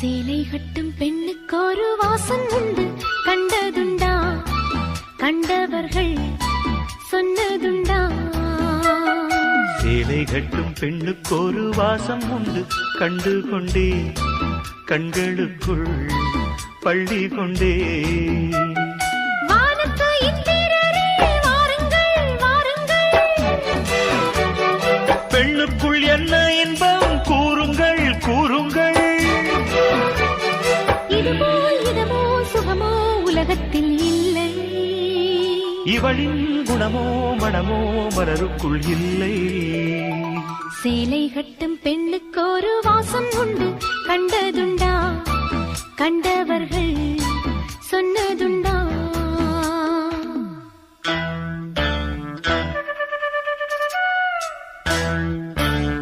கட்டும் பெண்ணுக்கு ஒரு வாசம் உண்டு. கண்டதுண்டா? கண்டவர்கள் சொன்னதுண்டா? சேலை கட்டும் பெண்ணுக்கு ஒரு வாசம் உண்டு. கண்டு கொண்டே கண்களுக்குள் பள்ளி கொண்டே. பெண்ணுக்குள் என்ன இன்பம் இதமோ சுகமோ உலகத்தில் இல்லை. இவளின் குணமோ மனமோ மலருக்குள் இல்லை. சேலை கட்டும் பெண்ணுக்கு ஒரு வாசம் உண்டு. கண்டதுண்டா? கண்டவர்கள் சொன்னதுண்டா?